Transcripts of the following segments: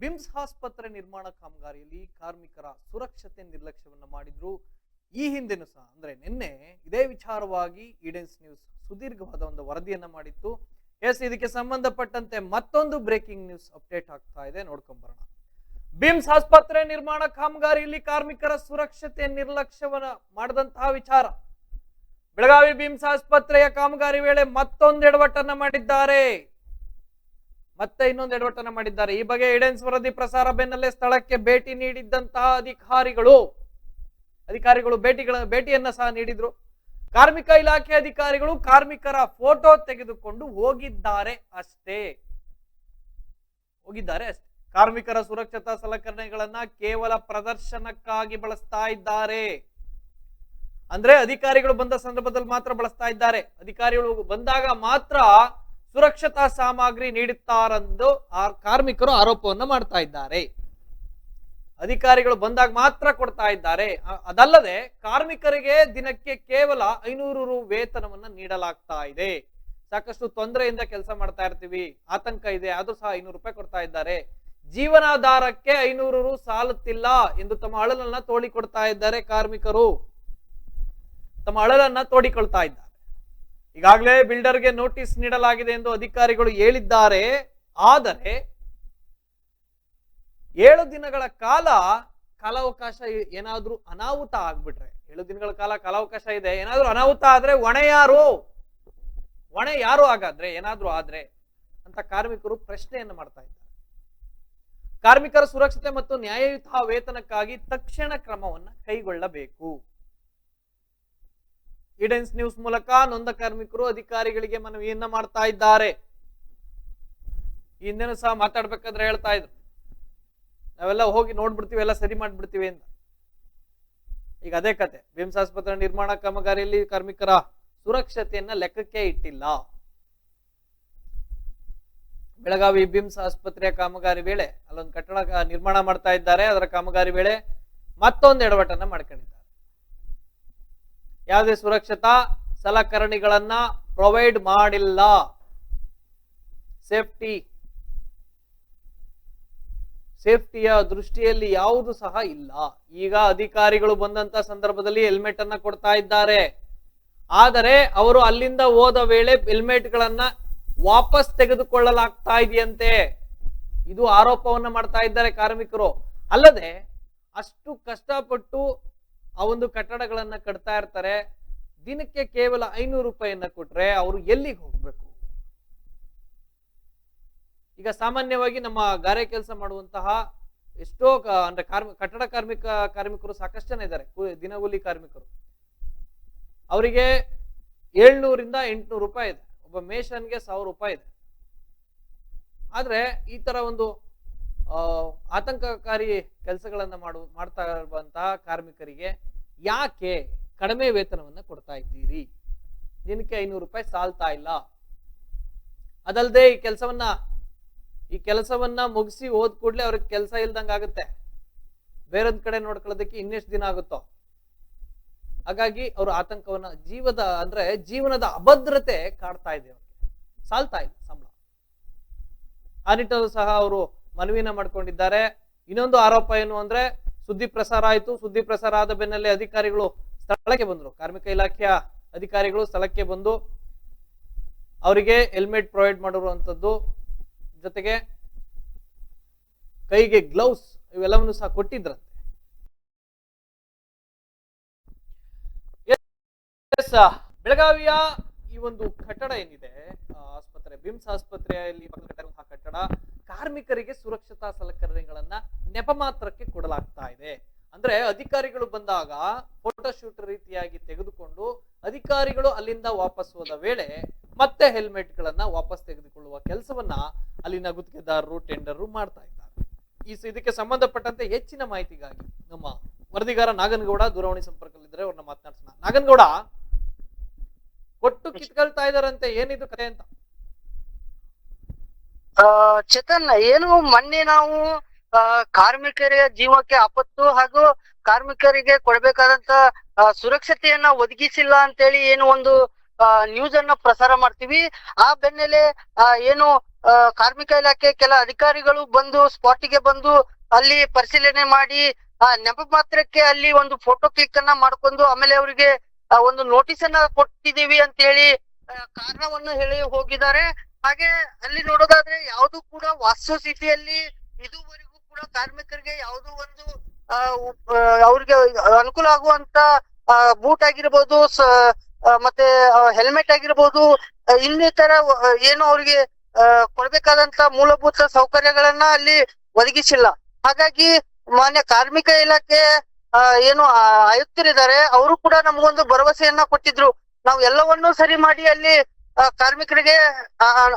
BIMS ಆಸ್ಪತ್ರೆ ನಿರ್ಮಾಣ ಕಾಮಗಾರಿಯಲ್ಲಿ ಕಾರ್ಮಿಕರ ಸುರಕ್ಷತೆ ನಿರ್ಲಕ್ಷ್ಯವನ್ನು ಮಾಡಿದ್ರು. ಈ ಹಿಂದೆನೂ ಸಹ, ಅಂದ್ರೆ ನಿನ್ನೆ ಇದೇ ವಿಚಾರವಾಗಿ ಈಡೆನ್ಸ್ ನ್ಯೂಸ್ ಸುದೀರ್ಘವಾದ ಒಂದು ವರದಿಯನ್ನ ಮಾಡಿತ್ತು. ಎಸ್, ಇದಕ್ಕೆ ಸಂಬಂಧಪಟ್ಟಂತೆ ಮತ್ತೊಂದು ಬ್ರೇಕಿಂಗ್ ನ್ಯೂಸ್ ಅಪ್ಡೇಟ್ ಆಗ್ತಾ ಇದೆ. ನೋಡ್ಕೊಂಬರೋಣ ಬಿಮ್ಸ್ ಆಸ್ಪತ್ರೆ ನಿರ್ಮಾಣ ಕಾಮಗಾರಿಯಲ್ಲಿ ಕಾರ್ಮಿಕರ ಸುರಕ್ಷತೆ ನಿರ್ಲಕ್ಷ್ಯವನ್ನ ಮಾಡಿದಂತಹ ವಿಚಾರ. ಬೆಳಗಾವಿ ಬಿಮ್ಸ್ ಆಸ್ಪತ್ರೆಯ ಕಾಮಗಾರಿ ವೇಳೆ ಮತ್ತೊಂದು ಎಡವಟ್ಟನ್ನ ಮಾಡಿದ್ದಾರೆ. ಮತ್ತೆ ಇನ್ನೊಂದು ಎಡವಟ್ಟನ ಮಾಡಿದ್ದಾರೆ. ಈ ಬಗ್ಗೆ ಇಡೆನ್ಸ್ ವರದಿ ಪ್ರಸಾರ ಬೆನ್ನಲ್ಲೇ ಸ್ಥಳಕ್ಕೆ ಭೇಟಿ ನೀಡಿದ್ದಂತಹ ಅಧಿಕಾರಿಗಳು ಅಧಿಕಾರಿಗಳು ಭೇಟಿಗಳ, ಭೇಟಿಯನ್ನ ಸಹ ನೀಡಿದ್ರು. ಕಾರ್ಮಿಕ ಇಲಾಖೆ ಅಧಿಕಾರಿಗಳು ಕಾರ್ಮಿಕರ ಫೋಟೋ ತೆಗೆದುಕೊಂಡು ಹೋಗಿದ್ದಾರೆ ಅಷ್ಟೇ. ಹೋಗಿದ್ದಾರೆ ಅಷ್ಟೇ. ಕಾರ್ಮಿಕರ ಸುರಕ್ಷತಾ ಸಲಕರಣೆಗಳನ್ನ ಕೇವಲ ಪ್ರದರ್ಶನಕ್ಕಾಗಿ ಬಳಸ್ತಾ ಇದ್ದಾರೆ. ಅಂದ್ರೆ ಅಧಿಕಾರಿಗಳು ಬಂದ ಸಂದರ್ಭದಲ್ಲಿ ಮಾತ್ರ ಬಳಸ್ತಾ ಇದ್ದಾರೆ. ಅಧಿಕಾರಿಗಳು ಬಂದಾಗ ಮಾತ್ರ ಸುರಕ್ಷತಾ ಸಾಮಗ್ರಿ ನೀಡುತ್ತಾರೆಂದು ಆ ಕಾರ್ಮಿಕರು ಆರೋಪವನ್ನು ಮಾಡ್ತಾ ಇದ್ದಾರೆ. ಅಧಿಕಾರಿಗಳು ಬಂದಾಗ ಮಾತ್ರ ಕೊಡ್ತಾ ಇದ್ದಾರೆ. ಅದಲ್ಲದೆ ಕಾರ್ಮಿಕರಿಗೆ ದಿನಕ್ಕೆ ಕೇವಲ ಐನೂರು ರು ವೇತನವನ್ನ ನೀಡಲಾಗ್ತಾ ಇದೆ. ಸಾಕಷ್ಟು ತೊಂದರೆಯಿಂದ ಕೆಲಸ ಮಾಡ್ತಾ ಇರ್ತೀವಿ, ಆತಂಕ ಇದೆ, ಆದ್ರೂ ಸಹ ಐನೂರು ರೂಪಾಯಿ ಕೊಡ್ತಾ ಇದ್ದಾರೆ. ಜೀವನಾಧಾರಕ್ಕೆ ಐನೂರು ರು ಸಾಲುತ್ತಿಲ್ಲ ಎಂದು ತಮ್ಮ ಅಳಲನ್ನ ತೋಡಿಕೊಡ್ತಾ ಇದ್ದಾರೆ ಕಾರ್ಮಿಕರು. ತಮ್ಮ ಅಳಲನ್ನ ತೋಡಿಕೊಳ್ತಾ ಇದ್ದಾರೆ. ಈಗಾಗಲೇ ಬಿಲ್ಡರ್ಗೆ ನೋಟಿಸ್ ನೀಡಲಾಗಿದೆ ಎಂದು ಅಧಿಕಾರಿಗಳು ಹೇಳಿದ್ದಾರೆ. ಆದರೆ ಏಳು ದಿನಗಳ ಕಾಲ ಕಾಲಾವಕಾಶ ಏನಾದರೂ ಅನಾಹುತ ಆಗ್ಬಿಟ್ರೆ, ಏಳು ದಿನಗಳ ಕಾಲ ಕಾಲಾವಕಾಶ ಇದೆ, ಏನಾದ್ರೂ ಅನಾಹುತ ಆದ್ರೆ ಹೊಣೆ ಯಾರು? ಹೊಣೆ ಯಾರು ಹಾಗಾದ್ರೆ? ಏನಾದ್ರೂ ಆದ್ರೆ ಅಂತ ಕಾರ್ಮಿಕರು ಪ್ರಶ್ನೆಯನ್ನು ಮಾಡ್ತಾ ಇದ್ದಾರೆ. ಕಾರ್ಮಿಕರ ಸುರಕ್ಷತೆ ಮತ್ತು ನ್ಯಾಯಯುತ ವೇತನಕ್ಕಾಗಿ ತಕ್ಷಣ ಕ್ರಮವನ್ನು ಕೈಗೊಳ್ಳಬೇಕು. ಇಡೆನ್ಸ್ ನ್ಯೂಸ್ ಮೂಲಕ ನೊಂದ ಕಾರ್ಮಿಕರು ಅಧಿಕಾರಿಗಳಿಗೆ ಮನವಿಯನ್ನ ಮಾಡ್ತಾ ಇದ್ದಾರೆ. ಹಿಂದೆನೂ ಸಹ ಮಾತಾಡ್ಬೇಕಾದ್ರೆ ಹೇಳ್ತಾ ಇದ್ರು. ನಾವೆಲ್ಲ ಹೋಗಿ ನೋಡ್ಬಿಡ್ತೀವಿ, ಎಲ್ಲ ಸರಿ ಮಾಡ್ಬಿಡ್ತೀವಿ ಅಂತ. ಈಗ ಅದೇ ಕತೆ ವಿಮ್ಸ್ ಆಸ್ಪತ್ರೆ ನಿರ್ಮಾಣ ಕಾಮಗಾರಿಯಲ್ಲಿ ಕಾರ್ಮಿಕರ ಸುರಕ್ಷತೆಯನ್ನ ಲೆಕ್ಕಕ್ಕೆ ಇಟ್ಟಿಲ್ಲ. ಬೆಳಗಾವಿ ಬಿಮ್ಸ್ ಆಸ್ಪತ್ರೆಯ ಕಾಮಗಾರಿ ವೇಳೆ ಅಲ್ಲೊಂದು ಕಟ್ಟಡ ನಿರ್ಮಾಣ ಮಾಡ್ತಾ ಇದ್ದಾರೆ. ಅದರ ಕಾಮಗಾರಿ ವೇಳೆ ಮತ್ತೊಂದು ಎಡವಟ್ಟನ್ನ ಮಾಡ್ಕೊಂಡಿದ್ದಾರೆ. ಯಾವುದೇ ಸುರಕ್ಷತಾ ಸಲಕರಣೆಗಳನ್ನ ಪ್ರೊವೈಡ್ ಮಾಡಿಲ್ಲ. ಸೇಫ್ಟಿ ಸೇಫ್ಟಿಯ ದೃಷ್ಟಿಯಲ್ಲಿ ಯಾವುದು ಸಹ ಇಲ್ಲ. ಈಗ ಅಧಿಕಾರಿಗಳು ಬಂದಂತ ಸಂದರ್ಭದಲ್ಲಿ ಹೆಲ್ಮೆಟ್ ಅನ್ನ ಕೊಡ್ತಾ ಇದ್ದಾರೆ. ಆದರೆ ಅವರು ಅಲ್ಲಿಂದ ಹೋದ ವೇಳೆ ಹೆಲ್ಮೆಟ್ ಗಳನ್ನ ವಾಪಸ್ ತೆಗೆದುಕೊಳ್ಳಲಾಗ್ತಾ ಇದೆಯಂತೆ. ಇದು ಆರೋಪವನ್ನ ಮಾಡ್ತಾ ಇದ್ದಾರೆ ಕಾರ್ಮಿಕರು. ಅಲ್ಲದೆ ಅಷ್ಟು ಕಷ್ಟಪಟ್ಟು ಆ ಒಂದು ಕಟ್ಟಡಗಳನ್ನ ಕಟ್ತಾ ಇರ್ತಾರೆ. ದಿನಕ್ಕೆ ಕೇವಲ ಐನೂರು ರೂಪಾಯಿಯನ್ನ ಕೊಟ್ರೆ ಅವರು ಎಲ್ಲಿಗೆ ಹೋಗ್ಬೇಕು? ಈಗ ಸಾಮಾನ್ಯವಾಗಿ ನಮ್ಮ ಗಾರೆ ಕೆಲಸ ಮಾಡುವಂತಹ ಎಷ್ಟೋ ಅಂದ್ರೆ ಕಾರ್ಮಿ, ಕಟ್ಟಡ ಕಾರ್ಮಿಕ, ಕಾರ್ಮಿಕರು ಸಾಕಷ್ಟು ಜನ ಇದ್ದಾರೆ. ದಿನಗೂಲಿ ಕಾರ್ಮಿಕರು. ಅವರಿಗೆ ಏಳ್ನೂರಿಂದ ಎಂಟುನೂರು ರೂಪಾಯಿ ಇದೆ. ಒಬ್ಬ ಮೇಷನ್ಗೆ ಸಾವಿರ ರೂಪಾಯಿ ಇದೆ. ಆದ್ರೆ ಈ ತರ ಒಂದು ಆತಂಕಕಾರಿ ಕೆಲಸಗಳನ್ನ ಮಾಡು, ಮಾಡ್ತಾ ಇರುವಂತಹ ಕಾರ್ಮಿಕರಿಗೆ ಯಾಕೆ ಕಡಿಮೆ ವೇತನವನ್ನ ಕೊಡ್ತಾ ಇದ್ದೀರಿ? ದಿನಕ್ಕೆ ಐನೂರು ರೂಪಾಯಿ ಸಾಲ್ತಾ ಇಲ್ಲ. ಅದಲ್ಲದೆ ಈ ಕೆಲಸವನ್ನ ಈ ಕೆಲಸವನ್ನ ಮುಗಿಸಿ ಹೋದ್ ಕೂಡಲೇ ಅವ್ರಿಗೆ ಕೆಲಸ ಇಲ್ದಂಗ ಆಗುತ್ತೆ. ಬೇರೊಂದ್ ಕಡೆ ನೋಡ್ಕೊಳ್ಳೋದಕ್ಕೆ ಇನ್ನೆಷ್ಟು ದಿನ ಆಗುತ್ತೋ? ಹಾಗಾಗಿ ಅವರು ಆತಂಕವನ್ನ ಜೀವದ, ಅಂದ್ರೆ ಜೀವನದ ಅಭದ್ರತೆ ಕಾಡ್ತಾ ಇದೆ ಅವ್ರಿಗೆ. ಸಾಲ್ತಾ ಇಲ್ಲ ಸಂಬಳ. ಆ ಸಹ ಅವರು ಮನವಿನ ಮಾಡ್ಕೊಂಡಿದ್ದಾರೆ. ಇನ್ನೊಂದು ಆರೋಪ ಏನು ಅಂದ್ರೆ, ಸುದ್ದಿ ಪ್ರಸಾರ ಆಯ್ತು. ಸುದ್ದಿ ಪ್ರಸಾರ ಆದ ಬೆನ್ನಲ್ಲೇ ಅಧಿಕಾರಿಗಳು ಸ್ಥಳಕ್ಕೆ ಬಂದ್ರು. ಕಾರ್ಮಿಕ ಇಲಾಖೆಯ ಅಧಿಕಾರಿಗಳು ಸ್ಥಳಕ್ಕೆ ಬಂದು ಅವರಿಗೆ ಹೆಲ್ಮೆಟ್ ಪ್ರೊವೈಡ್ ಮಾಡಿರುವಂಥದ್ದು ಜೊತೆಗೆ ಕೈಗೆ ಗ್ಲೌಸ್ ಇವೆಲ್ಲವನ್ನು ಸಹ ಕೊಟ್ಟಿದ್ರಂತೆ. ಬೆಳಗಾವಿಯ ಈ ಒಂದು ಕಟ್ಟಡ ಏನಿದೆ ಆಸ್ಪತ್ರೆ, ಬಿಮ್ಸ್ ಆಸ್ಪತ್ರೆಯಲ್ಲಿ ಕಟ್ಟಡ ಕಾರ್ಮಿಕರಿಗೆ ಸುರಕ್ಷತಾ ಸಲಕರಣೆಗಳನ್ನ ನೆಪ ಮಾತ್ರಕ್ಕೆ ಕೊಡಲಾಗ್ತಾ ಇದೆ. ಅಂದ್ರೆ ಅಧಿಕಾರಿಗಳು ಬಂದಾಗ ಫೋಟೋ ಶೂಟ್ ರೀತಿಯಾಗಿ ತೆಗೆದುಕೊಂಡು ಅಧಿಕಾರಿಗಳು ಅಲ್ಲಿಂದ ವಾಪಸ್ ಹೋದ ವೇಳೆ ಮತ್ತೆ ಹೆಲ್ಮೆಟ್ ಗಳನ್ನ ವಾಪಸ್ ತೆಗೆದುಕೊಳ್ಳುವ ಕೆಲಸವನ್ನ ಅಲ್ಲಿನ ಗುತ್ತಿಗೆದಾರರು ಟೆಂಡರ್ ಮಾಡ್ತಾ ಇದ್ದಾರೆ. ಈ ಇದಕ್ಕೆ ಸಂಬಂಧಪಟ್ಟಂತೆ ಹೆಚ್ಚಿನ ಮಾಹಿತಿಗಾಗಿ ನಮ್ಮ ವರದಿಗಾರ ನಾಗನಗೌಡ ದೂರವಾಣಿ ಸಂಪರ್ಕದಲ್ಲಿದ್ದಾರೆ ಅವ್ರನ್ನ ಮಾತನಾಡ್ಸೋಣ. ನಾಗನಗೌಡ, ಕೊಟ್ಟು ಕಿತ್ಕೊಳ್ತಾ ಇದಾರಂತೆ ಏನಿದು ಕತೆ ಅಂತ? ಚೇತನ್, ಏನು ಮೊನ್ನೆ ನಾವು ಕಾರ್ಮಿಕರ ಜೀವಕ್ಕೆ ಆಪತ್ತು ಹಾಗೂ ಕಾರ್ಮಿಕರಿಗೆ ಕೊಡಬೇಕಾದಂತ ಸುರಕ್ಷತೆಯನ್ನ ಒದಗಿಸಿಲ್ಲ ಅಂತೇಳಿ ಏನು ಒಂದು ನ್ಯೂಸ್ ಅನ್ನ ಪ್ರಸಾರ ಮಾಡ್ತೀವಿ. ಆ ಬೆನ್ನಲ್ಲೇ ಏನು ಕಾರ್ಮಿಕ ಇಲಾಖೆ ಕೆಲ ಅಧಿಕಾರಿಗಳು ಬಂದು ಸ್ಪಾಟಿಗೆ ಬಂದು ಅಲ್ಲಿ ಪರಿಶೀಲನೆ ಮಾಡಿ ನೆಪ ಮಾತ್ರಕ್ಕೆ ಅಲ್ಲಿ ಒಂದು ಫೋಟೋ ಕ್ಲಿಕ್ ಅನ್ನ ಮಾಡ್ಕೊಂಡು ಆಮೇಲೆ ಅವರಿಗೆ ಒಂದು ನೋಟಿಸ್ ಅನ್ನ ಕೊಟ್ಟಿದೀವಿ ಅಂತ ಹೇಳಿ ಕಾರಣವನ್ನು ಹೇಳಿ ಹೋಗಿದ್ದಾರೆ. ಹಾಗೆ ಅಲ್ಲಿ ನೋಡೋದಾದ್ರೆ ಯಾವುದು ಕೂಡ ವಾಸ್ತು ಸ್ಥಿತಿಯಲ್ಲಿ ಇದುವರೆಗೂ ಕೂಡ ಕಾರ್ಮಿಕರಿಗೆ ಯಾವುದೋ ಒಂದು ಅವ್ರಿಗೆ ಅನುಕೂಲ ಆಗುವಂತ ಬೂಟ್ ಆಗಿರ್ಬೋದು ಮತ್ತೆ ಹೆಲ್ಮೆಟ್ ಆಗಿರ್ಬೋದು ಇನ್ನಿತರ ಏನು ಅವ್ರಿಗೆ ಕೊಡ್ಬೇಕಾದಂತ ಮೂಲಭೂತ ಸೌಕರ್ಯಗಳನ್ನ ಅಲ್ಲಿ ಒದಗಿಸಿಲ್ಲ. ಹಾಗಾಗಿ ಮಾನ್ಯ ಕಾರ್ಮಿಕ ಇಲಾಖೆ ಏನು ಆಯುಕ್ತರಿದ್ದಾರೆ, ಅವರು ಕೂಡ ನಮಗೊಂದು ಭರವಸೆಯನ್ನ ಕೊಟ್ಟಿದ್ರು. ನಾವು ಎಲ್ಲವನ್ನೂ ಸರಿ ಮಾಡಿ ಅಲ್ಲಿ ಕಾರ್ಮಿಕರಿಗೆ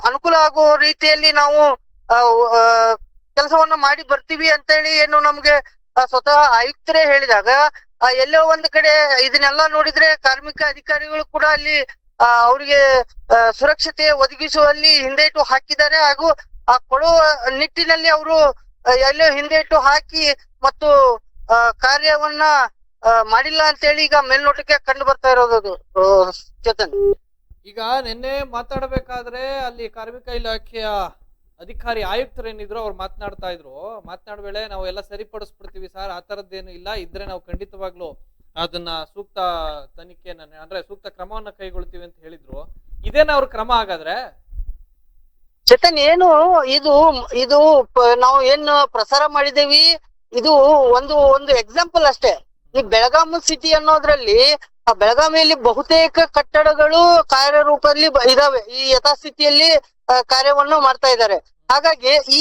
ಅನುಕೂಲ ಆಗುವ ರೀತಿಯಲ್ಲಿ ನಾವು ಕೆಲಸವನ್ನ ಮಾಡಿ ಬರ್ತೀವಿ ಅಂತ ಹೇಳಿ ಏನು ನಮ್ಗೆ ಸ್ವತಃ ಆಯುಕ್ತರೇ ಹೇಳಿದಾಗ ಎಲ್ಲೋ ಒಂದ್ ಕಡೆ ಇದನ್ನೆಲ್ಲ ನೋಡಿದ್ರೆ ಕಾರ್ಮಿಕ ಅಧಿಕಾರಿಗಳು ಕೂಡ ಅಲ್ಲಿ ಅವರಿಗೆ ಸುರಕ್ಷತೆ ಒದಗಿಸುವಲ್ಲಿ ಹಿಂದೇಟು ಹಾಕಿದ್ದಾರೆ ಹಾಗೂ ಆ ಕೊಡುವ ನಿಟ್ಟಿನಲ್ಲಿ ಅವರು ಎಲ್ಲೋ ಹಿಂದೇಟು ಹಾಕಿ ಮತ್ತು ಕಾರ್ಯವನ್ನ ಮಾಡಿಲ್ಲ ಅಂತೇಳಿ ಈಗ ಮೇಲ್ನೋಟಕ್ಕೆ ಕಂಡು ಬರ್ತಾ ಇರೋದು ಚೇತನ್. ಈಗ ನಿನ್ನೆ ಮಾತಾಡಬೇಕಾದ್ರೆ ಅಲ್ಲಿ ಕಾರ್ಮಿಕ ಇಲಾಖೆಯ ಅಧಿಕಾರಿ ಆಯುಕ್ತರೇನಿದ್ರು ಅವ್ರು ಮಾತನಾಡ್ತಾ ಇದ್ರು. ಮಾತನಾಡ ವೇಳೆ ನಾವು ಎಲ್ಲ ಸರಿಪಡಿಸ್ಬಿಡ್ತೀವಿ ಸರ್. ಆ ತರದ್ದೇನು ಇಲ್ಲ. ಇದ್ರೆ ನಾವು ಖಂಡಿತವಾಗ್ಲೂ ಅದನ್ನ ಸೂಕ್ತ ತನಿಖೆನ ಅಂದ್ರೆ ಸೂಕ್ತ ಕ್ರಮವನ್ನ ಕೈಗೊಳ್ತೀವಿ ಅಂತ ಹೇಳಿದ್ರು. ಇದೇನ ಅವ್ರ ಕ್ರಮ ಹಾಗಾದ್ರೆ? ಚೇತನ್, ಏನು ಇದು ಇದು ನಾವು ಏನು ಪ್ರಸಾರ ಮಾಡಿದೇವಿ ಇದು ಒಂದು ಒಂದು ಎಕ್ಸಾಂಪಲ್ ಅಷ್ಟೇ. ಈ ಬೆಳಗಾಂ ಸಿಟಿ ಅನ್ನೋದ್ರಲ್ಲಿ ಆ ಬೆಳಗಾವಿಯಲ್ಲಿ ಬಹುತೇಕ ಕಟ್ಟಡಗಳು ಕಾರ್ಯರೂಪದಲ್ಲಿ ಇದಾವೆ. ಈ ಯಥಾಸ್ಥಿತಿಯಲ್ಲಿ ಕಾರ್ಯವನ್ನು ಮಾಡ್ತಾ ಇದ್ದಾರೆ. ಹಾಗಾಗಿ ಈ,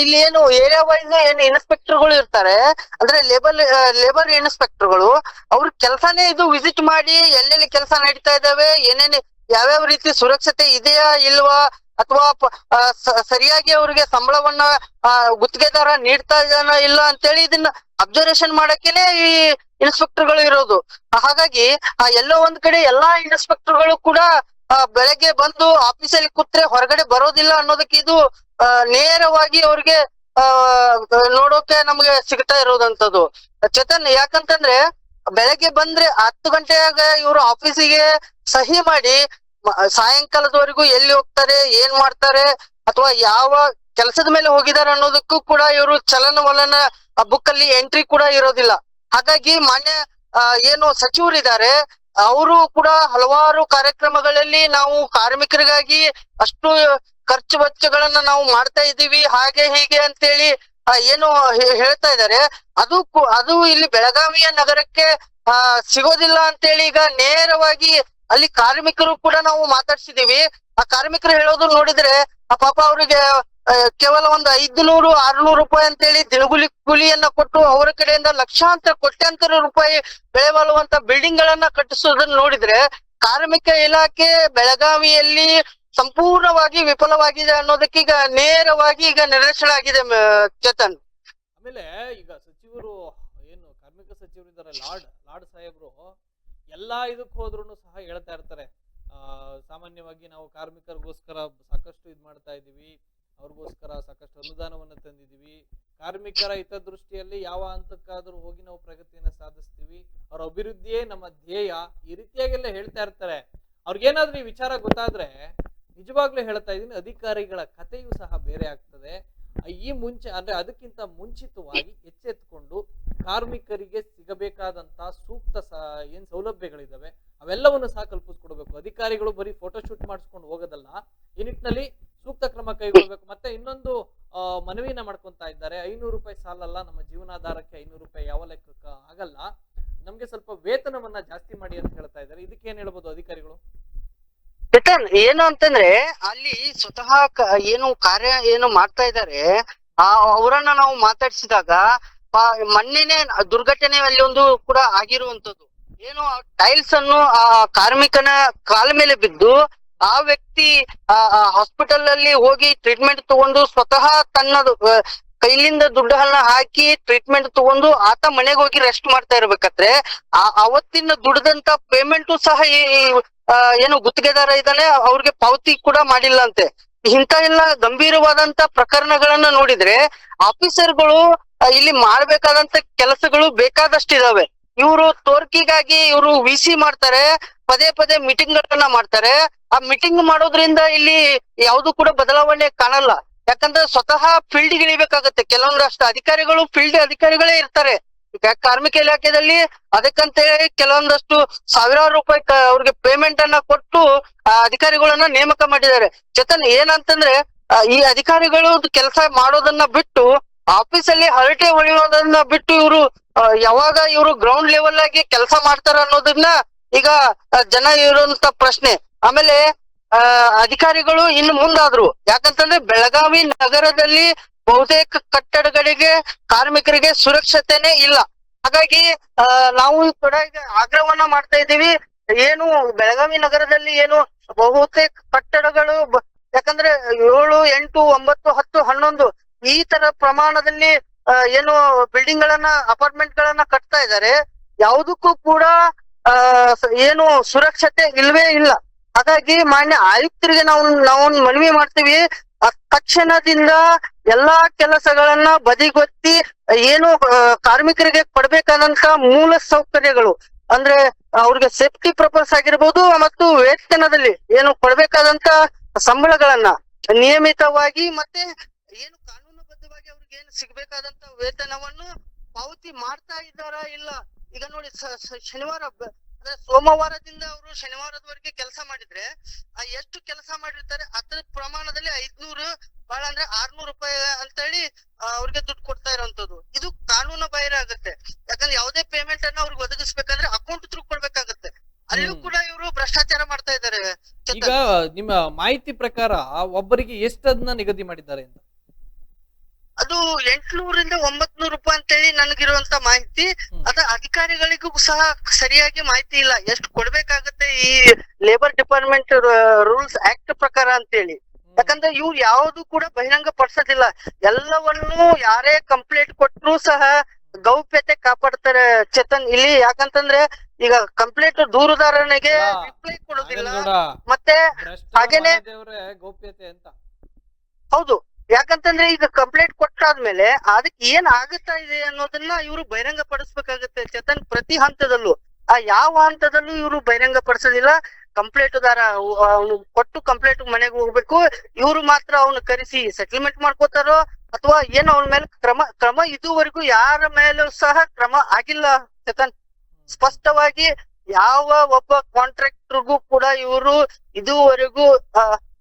ಇಲ್ಲಿ ಏನು ಏರಿಯಾ ವೈಸ್ ಏನು ಇನ್ಸ್ಪೆಕ್ಟರ್ಗಳು ಇರ್ತಾರೆ, ಅಂದ್ರೆ ಲೇಬರ್ ಲೇಬರ್ ಇನ್ಸ್ಪೆಕ್ಟರ್ಗಳು ಅವ್ರ ಕೆಲಸನೇ ಇದು ವಿಸಿಟ್ ಮಾಡಿ ಎಲ್ಲೆಲ್ಲಿ ಕೆಲಸ ನಡೀತಾ ಇದಾವೆ ಏನೇನು ಯಾವ್ಯಾವ ರೀತಿ ಸುರಕ್ಷತೆ ಇದೆಯಾ, ಇಲ್ವಾ ಅಥವಾ ಸರಿಯಾಗಿ ಅವ್ರಿಗೆ ಸಂಬಳವನ್ನ ಗುತ್ತಿಗೆದಾರ ನೀಡ್ತಾ ಇದಾನ ಇಲ್ಲ ಅಂತೇಳಿ ಇದನ್ನ ಅಬ್ಸರ್ವೇಷನ್ ಮಾಡಕ್ಕೇನೆ ಈ ಇನ್ಸ್ಪೆಕ್ಟರ್ಗಳು ಇರೋದು. ಹಾಗಾಗಿ, ಆ, ಎಲ್ಲೋ ಒಂದ್ ಕಡೆ ಎಲ್ಲಾ ಇನ್ಸ್ಪೆಕ್ಟರ್ಗಳು ಕೂಡ ಬೆಳಗ್ಗೆ ಬಂದು ಆಫೀಸಲ್ಲಿ ಕೂತ್ರೆ ಹೊರಗಡೆ ಬರೋದಿಲ್ಲ ಅನ್ನೋದಕ್ಕೆ ಇದು ನೇರವಾಗಿ ಅವ್ರಿಗೆ ನೋಡೋಕೆ ನಮ್ಗೆ ಸಿಗ್ತಾ ಇರೋದಂತದ್ದು. ಚೇತನ್, ಯಾಕಂತಂದ್ರೆ, ಬೆಳಗ್ಗೆ ಬಂದ್ರೆ ಹತ್ತು ಗಂಟೆಯಾಗ ಇವರು ಆಫೀಸಿಗೆ ಸಹಿ ಮಾಡಿ ಸಾಯಂಕಾಲದವರೆಗೂ ಎಲ್ಲಿ ಹೋಗ್ತಾರೆ, ಏನ್ ಮಾಡ್ತಾರೆ, ಅಥವಾ ಯಾವ ಕೆಲಸದ ಮೇಲೆ ಹೋಗಿದ್ದಾರೆ ಅನ್ನೋದಕ್ಕೂ ಕೂಡ ಇವರು ಚಲನವಲನ ಬುಕ್ ಅಲ್ಲಿ ಎಂಟ್ರಿ ಕೂಡ ಇರೋದಿಲ್ಲ. ಹಾಗಾಗಿ ಮಾನ್ಯ ಏನು ಸಚಿವರಿದ್ದಾರೆ, ಅವರು ಕೂಡ ಹಲವಾರು ಕಾರ್ಯಕ್ರಮಗಳಲ್ಲಿ ನಾವು ಕಾರ್ಮಿಕರಿಗಾಗಿ ಅಷ್ಟು ಖರ್ಚು ವೆಚ್ಚಗಳನ್ನ ನಾವು ಮಾಡ್ತಾ ಇದ್ದೀವಿ, ಹಾಗೆ ಹೀಗೆ ಅಂತೇಳಿ ಏನು ಹೇಳ್ತಾ ಇದ್ದಾರೆ. ಅದು ಅದು ಇಲ್ಲಿ ಬೆಳಗಾವಿಯ ನಗರಕ್ಕೆ ಸಿಗೋದಿಲ್ಲ ಅಂತೇಳಿ ಈಗ ನೇರವಾಗಿ ಅಲ್ಲಿ ಕಾರ್ಮಿಕರು ಕೂಡ ನಾವು ಮಾತಾಡ್ಸಿದೀವಿ. ಆ ಕಾರ್ಮಿಕರು ಹೇಳೋದು ನೋಡಿದ್ರೆ ಆ ಪಾಪ ಅವರಿಗೆ ಕೇವಲ ಒಂದು ಐದುನೂರು, ಆರ್ನೂರು ರೂಪಾಯಿ ಅಂತೇಳಿ ದಿನಗುಲಿ ಕೂಲಿಯನ್ನ ಕೊಟ್ಟು ಅವರ ಕಡೆಯಿಂದ ಲಕ್ಷಾಂತರ, ಕೋಟ್ಯಾಂತರ ರೂಪಾಯಿ ಬೆಳೆ ಬಾಳುವಂತ ಬಿಲ್ಡಿಂಗ್ ಗಳನ್ನ ಕಟ್ಟಿಸೋದನ್ನ ನೋಡಿದ್ರೆ ಕಾರ್ಮಿಕ ಇಲಾಖೆ ಬೆಳಗಾವಿಯಲ್ಲಿ ಸಂಪೂರ್ಣವಾಗಿ ವಿಫಲವಾಗಿದೆ ಅನ್ನೋದಕ್ಕೆ ಈಗ ನೇರವಾಗಿ ಈಗ ನಿದರ್ಶನ ಆಗಿದೆ ಚೇತನ್. ಆಮೇಲೆ ಈಗ ಸಚಿವರು ಏನು ಕಾರ್ಮಿಕ ಸಚಿವರು ಇದ್ದಾರೆ ಲಾರ್ಡ್ ಲಾರ್ಡ್ ಸಾಹೇಬ್ರು ಎಲ್ಲಾ ಇದಕ್ಕೆ ಹೋದ್ರೂ ಸಹ ಹೇಳ್ತಾ ಇರ್ತಾರೆ. ಸಾಮಾನ್ಯವಾಗಿ ನಾವು ಕಾರ್ಮಿಕರಿಗೋಸ್ಕರ ಸಾಕಷ್ಟು ಇದು ಮಾಡ್ತಾ ಇದ್ದೀವಿ. ಅವ್ರಿಗೋಸ್ಕರ ಸಾಕಷ್ಟು ಅನುದಾನವನ್ನು ತಂದಿದ್ದೀವಿ. ಕಾರ್ಮಿಕರ ಹಿತದೃಷ್ಟಿಯಲ್ಲಿ ಯಾವ ಹಂತಕ್ಕಾದರೂ ಹೋಗಿ ನಾವು ಪ್ರಗತಿಯನ್ನು ಸಾಧಿಸ್ತೀವಿ. ಅವ್ರ ಅಭಿವೃದ್ಧಿಯೇ ನಮ್ಮ ಧ್ಯೇಯ. ಈ ರೀತಿಯಾಗೆಲ್ಲ ಹೇಳ್ತಾ ಇರ್ತಾರೆ. ಅವ್ರಿಗೇನಾದ್ರೂ ಈ ವಿಚಾರ ಗೊತ್ತಾದ್ರೆ ನಿಜವಾಗ್ಲೂ ಹೇಳ್ತಾ ಇದ್ದೀನಿ, ಅಧಿಕಾರಿಗಳ ಕಥೆಯೂ ಸಹ ಬೇರೆ ಆಗ್ತದೆ. ಈ ಮುಂಚೆ, ಅಂದ್ರೆ ಅದಕ್ಕಿಂತ ಮುಂಚಿತವಾಗಿ ಎಚ್ಚೆತ್ತುಕೊಂಡು ಕಾರ್ಮಿಕರಿಗೆ ಸಿಗಬೇಕಾದಂತ ಸೂಕ್ತ ಏನ್ ಸೌಲಭ್ಯಗಳಿದಾವೆ, ಅವೆಲ್ಲವನ್ನು ಸಹ ಕಲ್ಪಿಸ್ಕೊಡ್ಬೇಕು. ಅಧಿಕಾರಿಗಳು ಬರೀ ಫೋಟೋ ಶೂಟ್ ಮಾಡಿಸ್ಕೊಂಡು ಹೋಗೋದಲ್ಲ, ಈ ನಿಟ್ಟಿನಲ್ಲಿ ಸೂಕ್ತ ಕ್ರಮ ಕೈಗೊಳ್ಬೇಕು. ಮತ್ತೆ ಇನ್ನೊಂದು ಮನವಿನ ಮಾಡ್ಕೊಂತಾ ಇದ್ದಾರೆ. ಐನೂರು ರೂಪಾಯಿ ಸಾಲಲ್ಲ, ನಮ್ಮ ಜೀವನಾಧಾರಕ್ಕೆ ಐನೂರು ರೂಪಾಯಿ ಯಾವ ಲೆಕ್ಕ ಆಗಲ್ಲ. ನಮ್ಗೆ ಸ್ವಲ್ಪ ವೇತನವನ್ನ ಜಾಸ್ತಿ ಮಾಡಿ ಅಂತ ಹೇಳ್ತಾ ಇದ್ದಾರೆ. ಇದಕ್ಕೆ ಏನ್ ಹೇಳ್ಬೋದು ಅಧಿಕಾರಿಗಳು? ಏನು ಅಂತಂದ್ರೆ, ಅಲ್ಲಿ ಸ್ವತಃ ಏನು ಕಾರ್ಯ, ಏನು ಮಾಡ್ತಾ ಇದ್ದಾರೆ ಅವರನ್ನ ನಾವು ಮಾತಾಡಿಸಿದಾಗ ಮೊನ್ನೆನೆ ದುರ್ಘಟನೆ ಅಲ್ಲಿ ಒಂದು ಕೂಡ ಆಗಿರುವಂತದ್ದು ಏನು ಟೈಲ್ಸ್ ಅನ್ನು, ಆ, ಕಾರ್ಮಿಕನ ಕಾಲ ಮೇಲೆ ಬಿದ್ದು, ಆ ವ್ಯಕ್ತಿ, ಆ ಹಾಸ್ಪಿಟಲ್ ಅಲ್ಲಿ ಹೋಗಿ ಟ್ರೀಟ್ಮೆಂಟ್ ತಗೊಂಡು ಸ್ವತಃ ತನ್ನ ಕೈಲಿಂದ ದುಡ್ಡನ್ನ ಹಾಕಿ ಟ್ರೀಟ್ಮೆಂಟ್ ತಗೊಂಡು ಆತ ಮನೆಗೆ ಹೋಗಿ ರೆಸ್ಟ್ ಮಾಡ್ತಾ ಇರ್ಬೇಕಾದ್ರೆ, ಆ, ಅವತ್ತಿನ ದುಡ್ದಂತ ಪೇಮೆಂಟ್ ಸಹ ಏನು ಗುತ್ತಿಗೆದಾರ ಇದ್ದಾನೆ, ಅವ್ರಿಗೆ ಪಾವತಿ ಕೂಡ ಮಾಡಿಲ್ಲ ಅಂತೆ ಇಂತ ಎಲ್ಲ ಗಂಭೀರವಾದಂತ ಪ್ರಕರಣಗಳನ್ನ ನೋಡಿದ್ರೆ ಆಫೀಸರ್ಗಳು ಇಲ್ಲಿ ಮಾಡ್ಬೇಕಾದಂತ ಕೆಲಸಗಳು ಬೇಕಾದಷ್ಟಿದಾವೆ ಇವರು ತೋರ್ಕಿಗಾಗಿ ಇವರು ವಿ ಸಿ ಮಾಡ್ತಾರೆ, ಪದೇ ಪದೇ ಮೀಟಿಂಗ್ ಗಳನ್ನ ಮಾಡ್ತಾರೆ. ಆ ಮೀಟಿಂಗ್ ಮಾಡೋದ್ರಿಂದ ಇಲ್ಲಿ ಯಾವ್ದು ಕೂಡ ಬದಲಾವಣೆ ಕಾಣಲ್ಲ. ಯಾಕಂದ್ರೆ ಸ್ವತಃ ಫೀಲ್ಡ್ ಇಳಿಬೇಕಾಗತ್ತೆ. ಕೆಲವೊಂದಷ್ಟು ಅಧಿಕಾರಿಗಳು ಫೀಲ್ಡ್ ಅಧಿಕಾರಿಗಳೇ ಇರ್ತಾರೆ. ಕಾರ್ಮಿಕ ಇಲಾಖೆಯಲ್ಲಿ ಅದಕ್ಕಂತೇಳಿ ಕೆಲವೊಂದಷ್ಟು ಸಾವಿರಾರು ರೂಪಾಯಿ ಅವ್ರಿಗೆ ಪೇಮೆಂಟ್ ಅನ್ನ ಕೊಟ್ಟು, ಆ, ಅಧಿಕಾರಿಗಳನ್ನ ನೇಮಕ ಮಾಡಿದ್ದಾರೆ. ಚೇತನ್ ಏನಂತಂದ್ರೆ ಈ ಅಧಿಕಾರಿಗಳು ಕೆಲಸ ಮಾಡೋದನ್ನ ಬಿಟ್ಟು ಆಫೀಸ್ ಅಲ್ಲಿ ಹರಟೆ ಹೊಳೆಯೋದನ್ನ ಬಿಟ್ಟು ಇವರು ಯಾವಾಗ ಇವರು ಗ್ರೌಂಡ್ ಲೆವೆಲ್ ಆಗಿ ಕೆಲಸ ಮಾಡ್ತಾರ ಅನ್ನೋದನ್ನ ಈಗ ಜನ ಇರುವಂತ ಪ್ರಶ್ನೆ. ಆಮೇಲೆ ಅಧಿಕಾರಿಗಳು ಇನ್ನು ಮುಂದಾದ್ರು. ಯಾಕಂತಂದ್ರೆ ಬೆಳಗಾವಿ ನಗರದಲ್ಲಿ ಬಹುತೇಕ ಕಟ್ಟಡಗಳಿಗೆ ಕಾರ್ಮಿಕರಿಗೆ ಸುರಕ್ಷತೆನೇ ಇಲ್ಲ. ಹಾಗಾಗಿ ನಾವು ಕೂಡ ಈಗ ಆಗ್ರಹವನ್ನ ಮಾಡ್ತಾ ಇದ್ದೀವಿ. ಏನು ಬೆಳಗಾವಿ ನಗರದಲ್ಲಿ ಏನು ಬಹುತೇಕ ಕಟ್ಟಡಗಳು ಯಾಕಂದ್ರೆ ಏಳು, ಎಂಟು, ಒಂಬತ್ತು, ಹತ್ತು, ಹನ್ನೊಂದು ಈ ತರ ಪ್ರಮಾಣದಲ್ಲಿ ಏನು ಬಿಲ್ಡಿಂಗ್ ಗಳನ್ನ ಅಪಾರ್ಟ್ಮೆಂಟ್ ಗಳನ್ನ ಕಟ್ತಾ ಇದ್ದಾರೆ. ಯಾವುದಕ್ಕೂ ಕೂಡ ಏನು ಸುರಕ್ಷತೆ ಇಲ್ವೇ ಇಲ್ಲ. ಹಾಗಾಗಿ ಮಾನ್ಯ ಆಯುಕ್ತರಿಗೆ ನಾವು ನಾವು ಮನವಿ ಮಾಡ್ತೀವಿ. ತಕ್ಷಣದಿಂದ ಎಲ್ಲಾ ಕೆಲಸಗಳನ್ನ ಬದಿಗೊತ್ತಿ, ಏನು ಕಾರ್ಮಿಕರಿಗೆ ಕೊಡ್ಬೇಕಾದಂತ ಮೂಲ ಸೌಕರ್ಯಗಳು, ಅಂದ್ರೆ ಅವ್ರಿಗೆ ಸೇಫ್ಟಿ ಪರ್ಪಸ್ ಆಗಿರ್ಬೋದು ಮತ್ತು ವೇತನದಲ್ಲಿ ಏನು ಕೊಡ್ಬೇಕಾದಂತ ಸಂಬಳಗಳನ್ನ ನಿಯಮಿತವಾಗಿ ಮತ್ತೆ ಏನು ಕಾನೂನುಬದ್ಧವಾಗಿ ಅವ್ರಿಗೆ ಏನು ಸಿಗ್ಬೇಕಾದಂತ ವೇತನವನ್ನು ಪಾವತಿ ಮಾಡ್ತಾ ಇದ್ದಾರಾ ಇಲ್ಲ? ಈಗ ನೋಡಿ ಶನಿವಾರ ಅಂದ್ರೆ ಸೋಮವಾರದಿಂದ ಅವರು ಶನಿವಾರದವರೆಗೆ ಕೆಲಸ ಮಾಡಿದ್ರೆ ಆ ಎಷ್ಟು ಕೆಲಸ ಮಾಡಿರ್ತಾರೆ ಅದ್ರ ಪ್ರಮಾಣದಲ್ಲಿ ಐದ್ನೂರು ಬಹಳ ಅಂದ್ರೆ ಆರ್ನೂರು ರೂಪಾಯಿ ಅಂತ ಹೇಳಿ ಅವ್ರಿಗೆ ದುಡ್ಡು ಕೊಡ್ತಾ ಇರೋಂಥದ್ದು. ಇದು ಕಾನೂನು ಬಾಹಿರ ಆಗುತ್ತೆ. ಯಾಕಂದ್ರೆ ಯಾವುದೇ ಪೇಮೆಂಟ್ ಅನ್ನ ಅವ್ರಿಗೆ ಒದಗಿಸ್ಬೇಕಂದ್ರೆ ಅಕೌಂಟ್ ತ್ರೂ ಕೊಡ್ಬೇಕಾಗತ್ತೆ. ಅಲ್ಲೂ ಕೂಡ ಇವರು ಭ್ರಷ್ಟಾಚಾರ ಮಾಡ್ತಾ ಇದ್ದಾರೆ. ಈಗ ನಿಮ್ಮ ಮಾಹಿತಿ ಪ್ರಕಾರ ಒಬ್ಬರಿಗೆ ಎಷ್ಟು ಅದನ್ನ ನಿಗದಿ ಮಾಡಿದ್ದಾರೆ ಅಂತ? ಅದು ಎಂಟ್ನೂರಿಂದ ಒಂಬತ್ನೂರು ರೂಪಾಯಿ ಅಂತ ಅಂತೇಳಿ ನನಗಿರುವಂತ ಮಾಹಿತಿ. ಅದ ಅಧಿಕಾರಿಗಳಿಗೂ ಸಹ ಸರಿಯಾಗಿ ಮಾಹಿತಿ ಇಲ್ಲ. ಎಷ್ಟು ಕೊಡ್ಬೇಕಾಗತ್ತೆ ಈ ಲೇಬರ್ ಡಿಪಾರ್ಟ್ಮೆಂಟ್ ರೂಲ್ಸ್ ಆಕ್ಟ್ ಪ್ರಕಾರ ಅಂತೇಳಿ. ಯಾಕಂದ್ರೆ ಇವು ಯಾವುದು ಕೂಡ ಬಹಿರಂಗ ಪಡಿಸೋದಿಲ್ಲ ಎಲ್ಲವನ್ನೂ ಯಾರೇ ಕಂಪ್ಲೇಂಟ್ ಕೊಟ್ರು ಸಹ ಗೌಪ್ಯತೆ ಕಾಪಾಡ್ತಾರೆ ಚೇತನ್. ಇಲ್ಲಿ ಯಾಕಂತಂದ್ರೆ ಈಗ ಕಂಪ್ಲೇಂಟ್ ದೂರುದಾರನಿಗೆ ರಿಪ್ಲೈ ಕೊಡೋದಿಲ್ಲ. ಮತ್ತೆ ಹಾಗೇನೆ- ಗೌಪ್ಯತೆ ಅಂತ. ಹೌದು. ಯಾಕಂತಂದ್ರೆ ಈಗ ಕಂಪ್ಲೇಂಟ್ ಕೊಟ್ಟಾದ್ಮೇಲೆ ಅದಕ್ಕೆ ಏನ್ ಆಗುತ್ತಾ ಇದೆ ಅನ್ನೋದನ್ನ ಇವರು ಬಹಿರಂಗ ಪಡಿಸ್ಬೇಕಾಗತ್ತೆ ಚೇತನ್, ಪ್ರತಿ ಹಂತದಲ್ಲೂ, ಆ ಯಾವ ಹಂತದಲ್ಲೂ ಇವರು ಬಹಿರಂಗ ಪಡಿಸೋದಿಲ್ಲ ಕಂಪ್ಲೇಂಟ್ ದಾರ ಅವನು ಕೊಟ್ಟು ಕಂಪ್ಲೇಂಟ್ ಮನೆಗೆ ಹೋಗ್ಬೇಕು. ಇವರು ಮಾತ್ರ ಅವನು ಕರೆಸಿ ಸೆಟಲ್ಮೆಂಟ್ ಮಾಡ್ಕೋತಾರೋ, ಅಥವಾ ಏನು ಅವನ ಮೇಲೆ ಕ್ರಮ ಕ್ರಮ ಇದುವರೆಗೂ ಯಾರ ಮೇಲೂ ಸಹ ಕ್ರಮ ಆಗಿಲ್ಲ ಚೇತನ್. ಸ್ಪಷ್ಟವಾಗಿ ಯಾವ ಒಬ್ಬ ಕಾಂಟ್ರಾಕ್ಟರ್ಗೂ ಕೂಡ ಇವರು ಇದುವರೆಗೂ